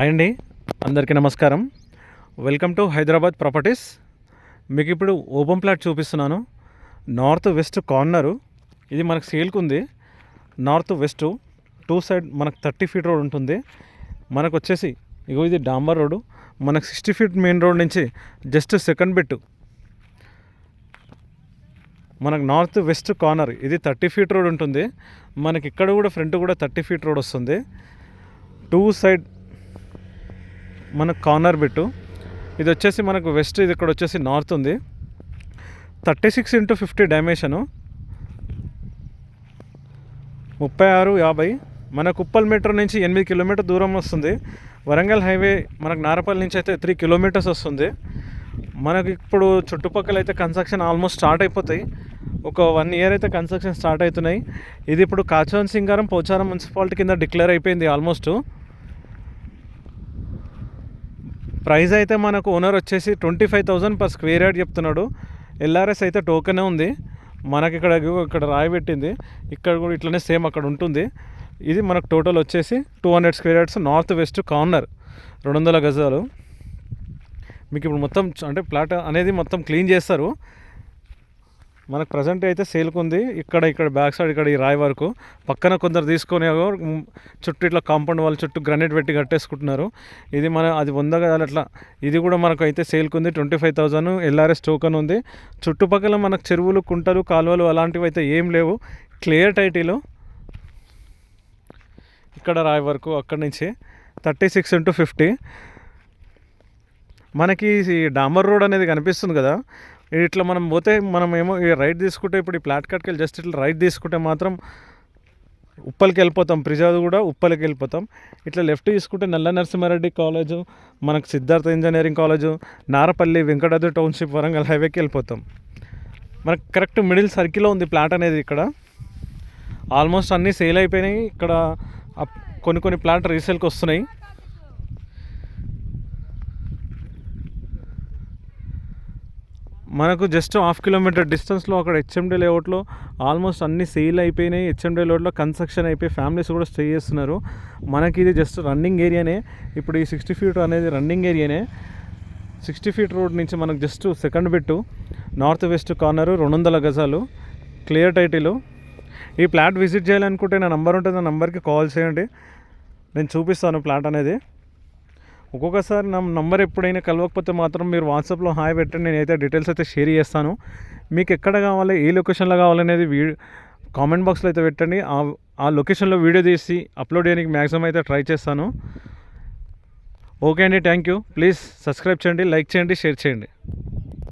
Hi అండి. అందరికీ నమస్కారం. Welcome to Hyderabad properties. మీకు ఇప్పుడు ఓపెన్ ప్లాట్ చూపిస్తున్నాను. North west corner. ఇది మనకు సేల్కు ఉంది. నార్త్ వెస్ట్ టూ సైడ్ మనకు థర్టీ ఫీట్ రోడ్ ఉంటుంది. మనకు వచ్చేసి ఇగో ఇది డాంబర్ రోడ్డు మనకు సిక్స్టీ ఫీట్ మెయిన్ రోడ్ నుంచి జస్ట్ సెకండ్ బిట్ మనకు నార్త్ వెస్ట్ కార్నర్. ఇది థర్టీ ఫీట్ రోడ్ ఉంటుంది. మనకి ఇక్కడ కూడా ఫ్రంట్ కూడా థర్టీ ఫీట్ రోడ్ వస్తుంది. టూ సైడ్ మనకు కార్నర్ బిట్టు. ఇది వచ్చేసి మనకు వెస్ట్ ఇది ఇక్కడ వచ్చేసి నార్త్ ఉంది. Thirty six into fifty dimension. ముప్పై ఆరు యాభై. మనకు ఉప్పల్ మీటర్ నుంచి ఎనిమిది కిలోమీటర్ దూరం వస్తుంది. వరంగల్ హైవే మనకు నారపల్లి నుంచి అయితే త్రీ కిలోమీటర్స్ వస్తుంది. మనకి ఇప్పుడు చుట్టుపక్కల అయితే కన్స్ట్రక్షన్ ఆల్మోస్ట్ స్టార్ట్ అయిపోతాయి. ఒక వన్ ఇయర్ అయితే కన్స్ట్రక్షన్ స్టార్ట్ అవుతున్నాయి. ఇది ఇప్పుడు కాచోన్ సింగారం పోచారం మున్సిపాలిటీ కింద డిక్లేర్ అయిపోయింది ఆల్మోస్ట్. ప్రైస్ అయితే మనకు ఓనర్ వచ్చేసి twenty five thousand per square yard చెప్తున్నాడు. ఎల్ఆర్ఎస్ అయితే టోకనే ఉంది. మనకి ఇక్కడ ఇక్కడ రాయి పెట్టింది. ఇక్కడ కూడా ఇట్లనే సేమ్ అక్కడ ఉంటుంది. ఇది మనకు టోటల్ వచ్చేసి two hundred square yards north west corner రెండు వందల గజాలు. మీకు ఇప్పుడు మొత్తం అంటే ప్లాట్ అనేది మొత్తం క్లీన్ చేస్తారు. మనకు ప్రజెంట్ అయితే సేల్కి ఉంది ఇక్కడ ఇక్కడ బ్యాక్ సైడ్ ఇక్కడ ఈ రాయి వరకు. పక్కన కొందరు తీసుకొని చుట్టూ ఇట్లా కాంపౌండ్ వాళ్ళ చుట్టూ గ్రనేట్ పెట్టి కట్టేసుకుంటున్నారు. ఇది మన అది వంద గదాలు అట్లా. ఇది కూడా మనకు అయితే సేల్కి ఉంది twenty five thousand L R S token ఉంది. చుట్టుపక్కల మనకు చెరువులు కుంటలు కాలువలు అలాంటివి అయితే ఏం లేవు. క్లియర్ టైటీలో ఇక్కడ రాయి వరకు అక్కడి నుంచి థర్టీ సిక్స్ ఇంటూ ఫిఫ్టీ మనకి డాంబర్ రోడ్ అనేది కనిపిస్తుంది కదా. ఇట్లా మనం పోతే మనం ఏమో ఈ రైట్ తీసుకుంటే ఇప్పుడు ఈ ప్లాట్ కట్కి జస్ట్ ఇట్లా రైట్ తీసుకుంటే మాత్రం ఉప్పలకి వెళ్ళిపోతాం. ప్రిజాద్ కూడా ఉప్పలకి వెళ్ళిపోతాం. ఇట్లా లెఫ్ట్ తీసుకుంటే నల్ల నరసింహారెడ్డి కాలేజు మనకు Siddhartha engineering college Narapally Venkatadri township Warangal హైవేకి వెళ్ళిపోతాం. మనకు కరెక్ట్ మిడిల్ సర్కిల్లో ఉంది ప్లాట్ అనేది ఇక్కడ. ఆల్మోస్ట్ అన్నీ సేల్ అయిపోయినాయి. ఇక్కడ కొన్ని కొన్ని ప్లాట్ రీసేల్కి వస్తున్నాయి. మనకు జస్ట్ హాఫ్ కిలోమీటర్ డిస్టెన్స్లో అక్కడ హెచ్ఎండి లేఅవుట్లో ఆల్మోస్ట్ అన్ని సేల్ అయిపోయినాయి. హెచ్ఎండి లేఅవుట్లో కన్స్ట్రక్షన్ అయిపోయి ఫ్యామిలీస్ కూడా స్టే చేస్తున్నారు. మనకి ఇది జస్ట్ రన్నింగ్ ఏరియానే. ఇప్పుడు ఈ సిక్స్టీ ఫీట్ అనేది రన్నింగ్ ఏరియానే. సిక్స్టీ ఫీట్ రోడ్ నుంచి మనకు just second bit north west corner రెండు వందల గజాలు క్లియర్ టైటిల్. ఈ ప్లాట్ విజిట్ చేయాలనుకుంటే నా నంబర్ ఉంటుంది. నా నంబర్కి కాల్ చేయండి. నేను చూపిస్తాను ప్లాట్ అనేది. ఒక్కొక్కసారి నా నంబర్ ఎప్పుడైనా కలవకపోతే మాత్రం మీరు వాట్సాప్లో హాయ్ పెట్టండి నేనైతే డీటెయిల్స్ అయితే షేర్ చేస్తాను. మీకు ఎక్కడ కావాలి ఏ లొకేషన్లో కావాలనేది వీ కామెంట్ బాక్స్లో అయితే పెట్టండి. ఆ ఆ లొకేషన్లో వీడియో తీసి అప్లోడ్ చేయడానికి మ్యాక్సిమం అయితే ట్రై చేస్తాను. ఓకే అండి థ్యాంక్ యూ. ప్లీజ్ సబ్స్క్రైబ్ చేయండి లైక్ చేయండి షేర్ చేయండి.